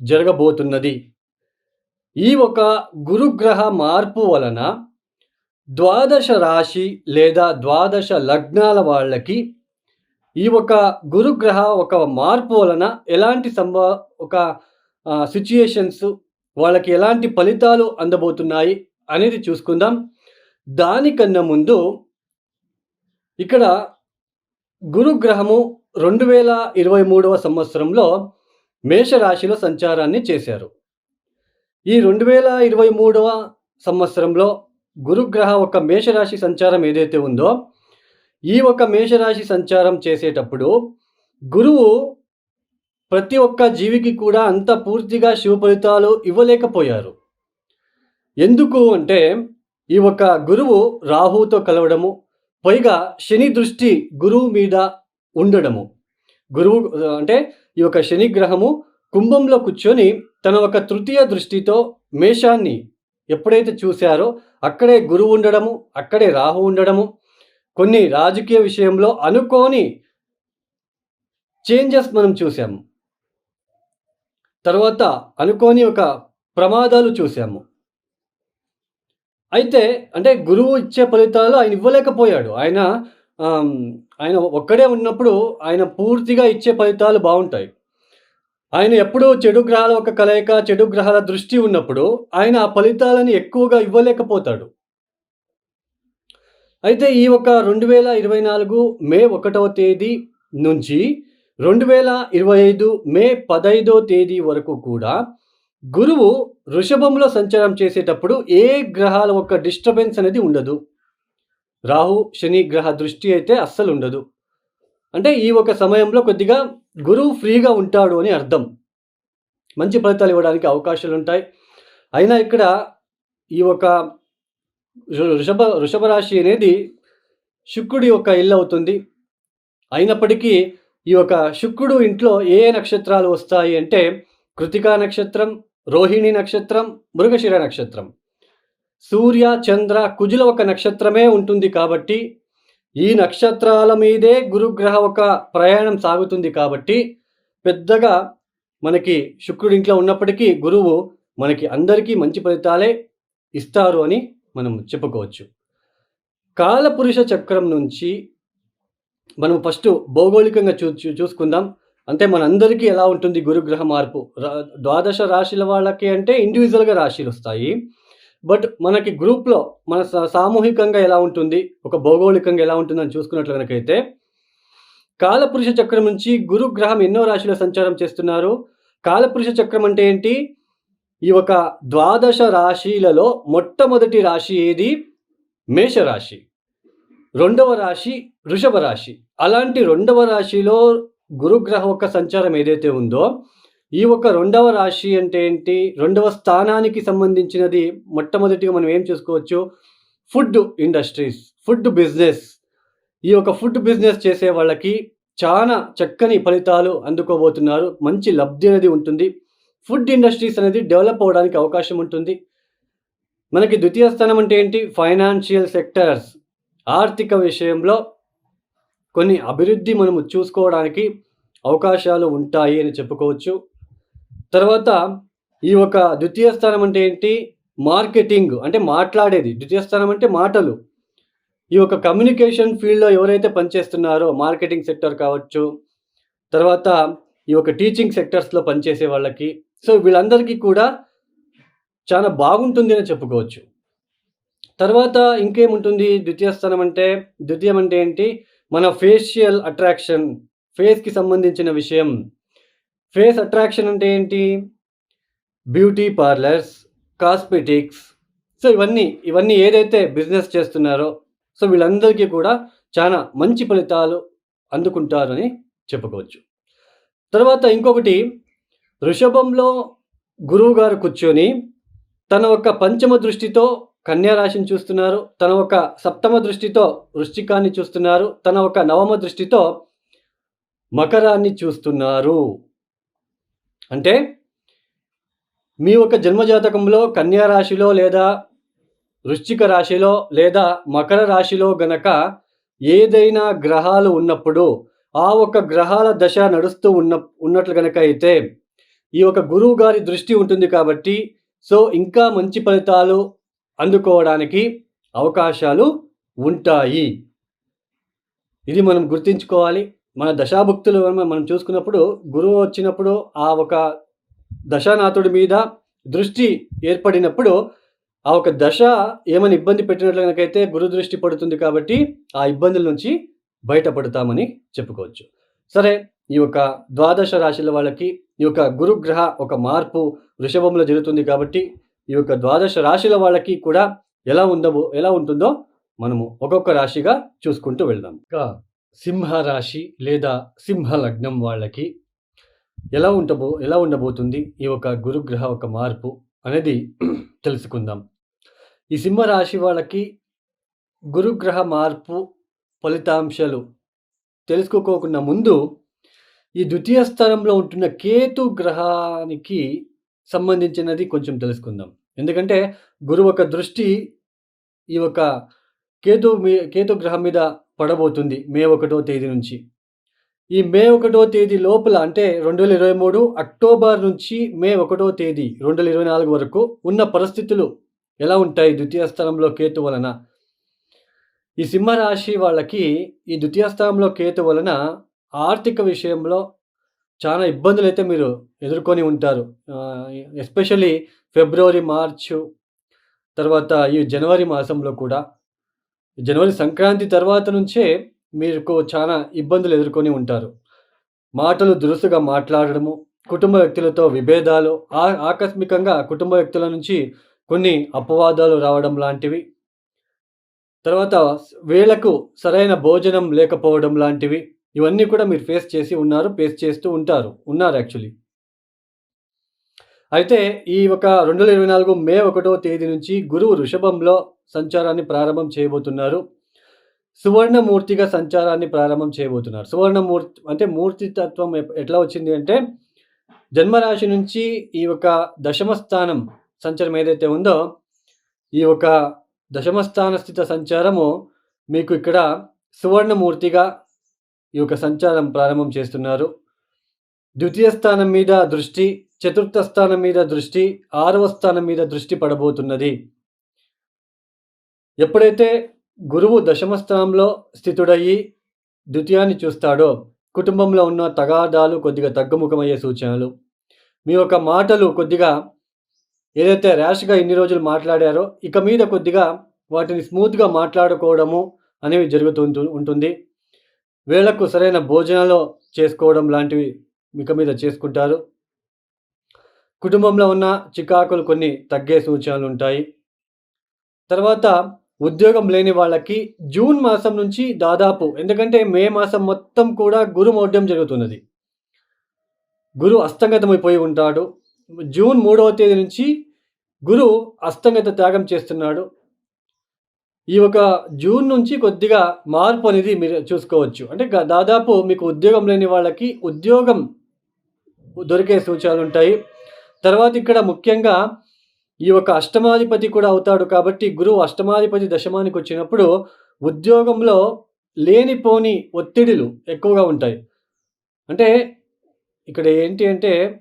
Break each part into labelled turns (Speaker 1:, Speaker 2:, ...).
Speaker 1: జరగబోతున్నది. ఈ ఒక గురుగ్రహ మార్పు వలన ద్వాదశ రాశి లేదా ద్వాదశ లగ్నాల వాళ్ళకి ఈ ఒక గురుగ్రహ ఒక మార్పు వలన ఎలాంటి సంభవ ఒక సిచ్యుయేషన్స్ వాళ్ళకి ఎలాంటి ఫలితాలు అందబోతున్నాయి అనేది చూసుకుందాం. దానికన్నా ముందు ఇక్కడ గురుగ్రహము రెండు వేల ఇరవై మూడవ సంవత్సరంలో మేషరాశిలో సంచారాన్ని చేశారు. ఈ రెండు వేల ఇరవై మూడవ సంవత్సరంలో గురుగ్రహ ఒక మేషరాశి సంచారం ఏదైతే ఉందో ఈ ఒక మేషరాశి సంచారం చేసేటప్పుడు గురువు ప్రతి ఒక్క జీవికి కూడా అంత పూర్తిగా శుభ ఫలితాలు ఇవ్వలేకపోయారు. ఎందుకు అంటే ఈ ఒక గురువు రాహుతో కలవడము పైగా శని దృష్టి గురువు మీద ఉండడము. గురువు అంటే ఈ యొక్క శనిగ్రహము కుంభంలో కూర్చొని తన ఒక తృతీయ దృష్టితో మేషాన్ని ఎప్పుడైతే చూశారో అక్కడే గురువు ఉండడము అక్కడే రాహు ఉండడము కొన్ని రాజకీయ విషయంలో అనుకోని చేంజెస్ మనం చూసాము తర్వాత అనుకోని ఒక ప్రమాదాలు చూసాము అయితే అంటే గురువు ఇచ్చే ఫలితాలు ఆయన ఇవ్వలేకపోయాడు. ఆయన ఆయన ఒక్కడే ఉన్నప్పుడు ఆయన పూర్తిగా ఇచ్చే ఫలితాలు బాగుంటాయి. ఆయన ఎప్పుడూ చెడు గ్రహాల ఒక కలయిక చెడు గ్రహాల దృష్టి ఉన్నప్పుడు ఆయన ఆ ఫలితాలను ఎక్కువగా ఇవ్వలేకపోతాడు. అయితే ఈ ఒక రెండు వేల ఇరవై నాలుగు మే ఒకటవ తేదీ నుంచి రెండు వేల ఇరవై ఐదు మే పదైదో తేదీ వరకు కూడా గురువు వృషభంలో సంచారం చేసేటప్పుడు ఏ గ్రహాల ఒక డిస్టర్బెన్స్ అనేది ఉండదు. రాహు శని గ్రహ దృష్టి అయితే అస్సలు ఉండదు అంటే ఈ ఒక సమయంలో కొద్దిగా గురువు ఫ్రీగా ఉంటాడు అని అర్థం. మంచి ఫలితాలు ఇవ్వడానికి అవకాశాలు ఉంటాయి అయినా ఇక్కడ ఈ ఒక వృషభ వృషభ రాశి అనేది శుక్రుడి యొక్క ఇల్లు అవుతుంది. అయినప్పటికీ ఈ యొక్క శుక్రుడు ఇంట్లో ఏ ఏ నక్షత్రాలు వస్తాయి అంటే కృతికా నక్షత్రం రోహిణి నక్షత్రం మృగశిర నక్షత్రం. సూర్య చంద్ర కుజుల ఒక నక్షత్రమే ఉంటుంది కాబట్టి ఈ నక్షత్రాల మీదే గురుగ్రహ ఒక ప్రయాణం సాగుతుంది కాబట్టి పెద్దగా మనకి శుక్రుడి ఇంట్లో ఉన్నప్పటికీ గురువు మనకి అందరికీ మంచి ఫలితాలే ఇస్తారు అని మనం చెప్పుకోవచ్చు. కాలపురుష చక్రం నుంచి మనం ఫస్ట్ భౌగోళికంగా చూ చూసుకుందాం. అంటే మనందరికీ ఎలా ఉంటుంది గురుగ్రహ మార్పు? రా- ద్వాదశ రాశుల వాళ్ళకి అంటే ఇండివిజువల్గా రాశులు వస్తాయి. బట్ మనకి గ్రూప్లో మన సామూహికంగా ఎలా ఉంటుంది? ఒక భౌగోళికంగా ఎలా ఉంటుందని చూసుకున్నట్లు కనుకైతే కాలపురుష చక్రం నుంచి గురుగ్రహం ఎన్నో రాశిలో సంచారం చేస్తున్నారు. కాలపురుష చక్రం అంటే ఏంటి? ఈ ఒక ద్వాదశ రాశిలలో మొట్టమొదటి రాశి ఏది? మేషరాశి. రెండవ రాశి వృషభ రాశి. అలాంటి రెండవ రాశిలో గురుగ్రహం ఒక సంచారం ఏదైతే ఉందో ఈ ఒక రెండవ రాశి అంటే ఏంటి? రెండవ స్థానానికి సంబంధించినది మొట్టమొదటిగా మనం ఏం చూసుకోవచ్చు? Food industries food business. ఈ యొక్క ఫుడ్ బిజినెస్ చేసే వాళ్ళకి చాలా చక్కని ఫలితాలు అందుకోబోతున్నారు. మంచి లబ్ధి అనేది ఉంటుంది. ఫుడ్ ఇండస్ట్రీస్ అనేది డెవలప్ అవ్వడానికి అవకాశం ఉంటుంది. మనకి ద్వితీయ స్థానం అంటే ఏంటి? Financial sectors. ఆర్థిక విషయంలో కొన్ని అభివృద్ధి మనము చూసుకోవడానికి అవకాశాలు ఉంటాయి అని చెప్పుకోవచ్చు. తర్వాత ఈ ఒక ద్వితీయ స్థానం అంటే ఏంటి? మార్కెటింగ్ అంటే మాట్లాడేది. ద్వితీయ స్థానం అంటే మాటలు. ఈ యొక్క కమ్యూనికేషన్ ఫీల్డ్లో ఎవరైతే పనిచేస్తున్నారో మార్కెటింగ్ సెక్టర్ కావచ్చు తర్వాత ఈ యొక్క టీచింగ్ సెక్టర్స్లో పనిచేసే వాళ్ళకి సో వీళ్ళందరికీ కూడా చాలా బాగుంటుంది అని చెప్పుకోవచ్చు. తర్వాత ఇంకేముంటుంది? ద్వితీయ స్థానం అంటే ద్వితీయం అంటే ఏంటి? మన ఫేషియల్ అట్రాక్షన్ ఫేస్కి సంబంధించిన విషయం. ఫేస్ అట్రాక్షన్ అంటే ఏంటి? Beauty parlours cosmetics. సో ఇవన్నీ ఇవన్నీ ఏదైతే బిజినెస్ చేస్తున్నారో సో వీళ్ళందరికీ కూడా చాలా మంచి ఫలితాలు అందుకుంటారని చెప్పుకోవచ్చు. తర్వాత ఇంకొకటి వృషభంలో గురువు గారు కూర్చొని తన ఒక పంచమ దృష్టితో కన్యారాశిని చూస్తున్నారు తన ఒక సప్తమ దృష్టితో వృష్టికాన్ని చూస్తున్నారు తన ఒక నవమ దృష్టితో మకరాన్ని చూస్తున్నారు. అంటే మీ యొక్క జన్మజాతకంలో కన్యా రాశిలో లేదా వృశ్చిక రాశిలో లేదా మకర రాశిలో గనక ఏదైనా గ్రహాలు ఉన్నప్పుడు ఆ ఒక గ్రహాల దశ నడుస్తూ ఉన్న ఉన్నట్లు గనక అయితే ఈ ఒక గురువు గారి దృష్టి ఉంటుంది కాబట్టి సో ఇంకా మంచి ఫలితాలు అందుకోవడానికి అవకాశాలు ఉంటాయి. ఇది మనం గుర్తుంచుకోవాలి. మన దశాభుక్తులు మనం మనం చూసుకున్నప్పుడు గురువు వచ్చినప్పుడు ఆ ఒక దశానాథుడి మీద దృష్టి ఏర్పడినప్పుడు ఆ ఒక దశ ఏమైనా ఇబ్బంది పెట్టినట్లు కనుకైతే గురు దృష్టి పడుతుంది కాబట్టి ఆ ఇబ్బందుల నుంచి బయటపడతామని చెప్పుకోవచ్చు. సరే ఈ యొక్క ద్వాదశ రాశుల వాళ్ళకి ఈ యొక్క గురుగ్రహ ఒక మార్పు వృషభంలో జరుగుతుంది కాబట్టి ఈ యొక్క ద్వాదశ రాశుల వాళ్ళకి కూడా ఎలా ఉండబో ఎలా ఉంటుందో మనము ఒక్కొక్క రాశిగా చూసుకుంటూ వెళ్దాం. సింహరాశి సింహ రాశి లేదా సింహ లగ్నం వాళ్ళకి ఎలా ఉండబో ఎలా ఉండబోతుంది ఈ ఒక గురుగ్రహ ఒక మార్పు అనేది తెలుసుకుందాం. ఈ సింహ రాశి వాళ్ళకి గురుగ్రహ మార్పు ఫలితాంశాలు తెలుసుకోకుండా ముందు ఈ ద్వితీయ స్థానంలో ఉంటున్న కేతు గ్రహానికి సంబంధించినది కొంచెం తెలుసుకుందాం. ఎందుకంటే గురువు ఒక దృష్టి ఈ యొక్క కేతు మీ కేతు గ్రహం మీద పడబోతుంది మే ఒకటో తేదీ నుంచి. ఈ మే ఒకటో తేదీ లోపల అంటే రెండు వేల ఇరవై మూడు అక్టోబర్ నుంచి మే ఒకటో తేదీ రెండు వేల ఇరవై నాలుగు వరకు ఉన్న పరిస్థితులు ఎలా ఉంటాయి ద్వితీయ స్థానంలో కేతు వలన? ఈ సింహరాశి వాళ్ళకి ఈ ద్వితీయ స్థానంలో కేతు వలన ఆర్థిక విషయంలో చాలా ఇబ్బందులు అయితే మీరు ఎదుర్కొని ఉంటారు. ఎస్పెషల్లీ ఫిబ్రవరి మార్చు తర్వాత ఈ జనవరి మాసంలో కూడా. జనవరి సంక్రాంతి తర్వాత నుంచే మీకు చాలా ఇబ్బందులు ఎదుర్కొని ఉంటారు. మాటలు దురుసుగా మాట్లాడడము కుటుంబ వ్యక్తులతో విభేదాలు ఆ ఆకస్మికంగా కుటుంబ వ్యక్తుల నుంచి కొన్ని అపవాదాలు రావడం లాంటివి. తర్వాత వేళకు సరైన భోజనం లేకపోవడం లాంటివి. ఇవన్నీ కూడా మీరు ఫేస్ చేసి ఉన్నారు ఫేస్ చేస్తూ ఉంటారు ఉన్నారు యాక్చువల్లీ. అయితే ఈ ఒక రెండు వేల ఇరవై నాలుగు మే ఒకటో తేదీ నుంచి గురువు వృషభంలో సంచారాన్ని ప్రారంభం చేయబోతున్నారు. సువర్ణమూర్తిగా సంచారాన్ని ప్రారంభం చేయబోతున్నారు. సువర్ణమూర్తి అంటే మూర్తితత్వం ఎట్లా వచ్చింది అంటే జన్మరాశి నుంచి ఈ యొక్క దశమ స్థానం సంచారం ఏదైతే ఉందో ఈ యొక్క దశమ స్థాన స్థిత సంచారము మీకు ఇక్కడ సువర్ణమూర్తిగా ఈ యొక్క సంచారం ప్రారంభం చేస్తున్నారు. ద్వితీయ స్థానం మీద దృష్టి చతుర్థ స్థానం మీద దృష్టి ఆరవ స్థానం మీద దృష్టి పడబోతున్నది. ఎప్పుడైతే గురువు దశమస్థానంలో స్థితుడయ్యి ద్వితీయాన్ని చూస్తాడో కుటుంబంలో ఉన్న తగాదాలు కొద్దిగా తగ్గుముఖమయ్యే సూచనలు. మీ యొక్క మాటలు కొద్దిగా ఏదైతే ర్యాష్గా ఇన్ని రోజులు మాట్లాడారో ఇక మీద కొద్దిగా వాటిని స్మూత్గా మాట్లాడుకోవడము అనేవి జరుగుతూ ఉంటుంది. వేళకు సరైన భోజనాలు చేసుకోవడం లాంటివి ఇక మీద చేసుకుంటారు. కుటుంబంలో ఉన్న చికాకులు కొన్ని తగ్గే సూచనలు ఉంటాయి. తర్వాత ఉద్యోగం లేని వాళ్ళకి జూన్ మాసం నుంచి దాదాపు ఎందుకంటే మే మాసం మొత్తం కూడా గురు మౌఢ్యం జరుగుతున్నది. గురు అస్తంగతమైపోయి ఉంటాడు. జూన్ మూడవ తేదీ నుంచి గురు అస్తంగత త్యాగం చేస్తున్నాడు. ఈ ఒక జూన్ నుంచి కొద్దిగా మార్పు అనేది మీరు చూసుకోవచ్చు. అంటే దాదాపు మీకు ఉద్యోగం లేని వాళ్ళకి ఉద్యోగం దొరికే సూచనలు ఉంటాయి. తర్వాత ఇక్కడ ముఖ్యంగా ఈ యొక్క అష్టమాధిపతి కూడా అవుతాడు కాబట్టి గురువు అష్టమాధిపతి దశమానికి వచ్చినప్పుడు ఉద్యోగంలో లేనిపోని ఒత్తిడిలు ఎక్కువగా ఉంటాయి. అంటే ఇక్కడ ఏంటి అంటే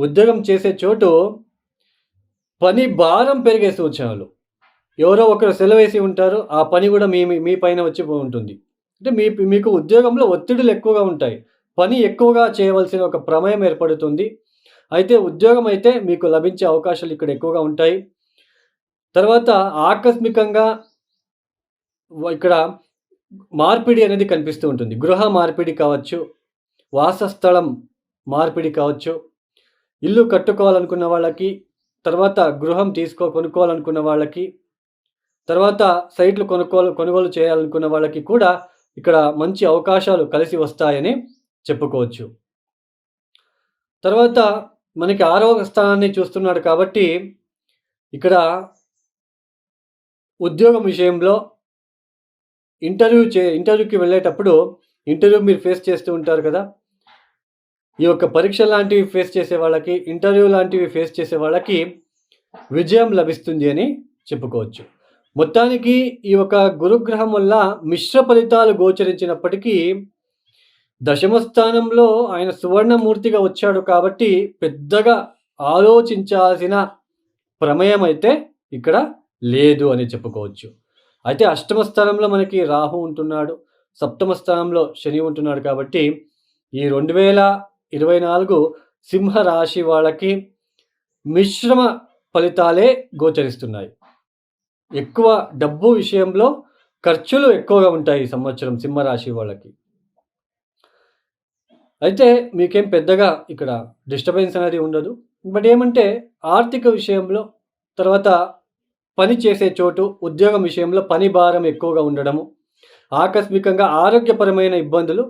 Speaker 1: ఉద్యోగం చేసే చోటు పని భారం పెరిగే సూచనలు. ఎవరో ఒకరు సెలవేసి ఉంటారు ఆ పని కూడా మీ మీ- మీ పైన వచ్చి ఉంటుంది. అంటే మీ మీకు ఉద్యోగంలో ఒత్తిడులు ఎక్కువగా ఉంటాయి. పని ఎక్కువగా చేయవలసిన ఒక ప్రమేయం ఏర్పడుతుంది. అయితే ఉద్యోగం అయితే మీకు లభించే అవకాశాలు ఇక్కడ ఎక్కువగా ఉంటాయి. తర్వాత ఆకస్మికంగా ఇక్కడ మార్పిడి అనేది కనిపిస్తూ ఉంటుంది. గృహ మార్పిడి కావచ్చు వాసస్థలం మార్పిడి కావచ్చు ఇల్లు కట్టుకోవాలనుకున్న వాళ్ళకి తర్వాత గృహం తీసుకో కొనుక్కోవాలనుకున్న వాళ్ళకి తర్వాత సైట్లు కొనుక్కోలు కొనుగోలు చేయాలనుకున్న వాళ్ళకి కూడా ఇక్కడ మంచి అవకాశాలు కలిసి వస్తాయని చెప్పుకోవచ్చు. తర్వాత మనకి ఆరవ స్థానాన్ని చూస్తున్నాడు కాబట్టి ఇక్కడ ఉద్యోగం విషయంలో ఇంటర్వ్యూ చే ఇంటర్వ్యూకి వెళ్ళేటప్పుడు ఇంటర్వ్యూ మీరు ఫేస్ చేస్తూ ఉంటారు కదా. ఈ యొక్క పరీక్ష లాంటివి ఫేస్ చేసే వాళ్ళకి ఇంటర్వ్యూ లాంటివి ఫేస్ చేసే వాళ్ళకి విజయం లభిస్తుంది అని చెప్పుకోవచ్చు. మొత్తానికి ఈ యొక్క గురుగ్రహం వల్ల మిశ్ర ఫలితాలు గోచరించినప్పటికీ దశమ స్థానంలో ఆయన సువర్ణమూర్తిగా వచ్చాడు కాబట్టి పెద్దగా ఆలోచించాల్సిన ప్రమేయం అయితే ఇక్కడ లేదు అని చెప్పుకోవచ్చు. అయితే అష్టమ స్థానంలో మనకి రాహు ఉంటున్నాడు సప్తమ స్థానంలో శని ఉంటున్నాడు కాబట్టి ఈ రెండు వేల ఇరవై నాలుగు సింహరాశి వాళ్ళకి మిశ్రమ ఫలితాలే గోచరిస్తున్నాయి. ఎక్కువ డబ్బు విషయంలో ఖర్చులు ఎక్కువగా ఉంటాయి ఈ సంవత్సరం సింహరాశి వాళ్ళకి. అయితే మీకేం పెద్దగా ఇక్కడ డిస్టర్బెన్స్ అనేది ఉండదు. బట్ ఏమంటే ఆర్థిక విషయంలో తర్వాత పని చేసే చోటు ఉద్యోగం విషయంలో పని భారం ఎక్కువగా ఉండడము ఆకస్మికంగా ఆరోగ్యపరమైన ఇబ్బందులు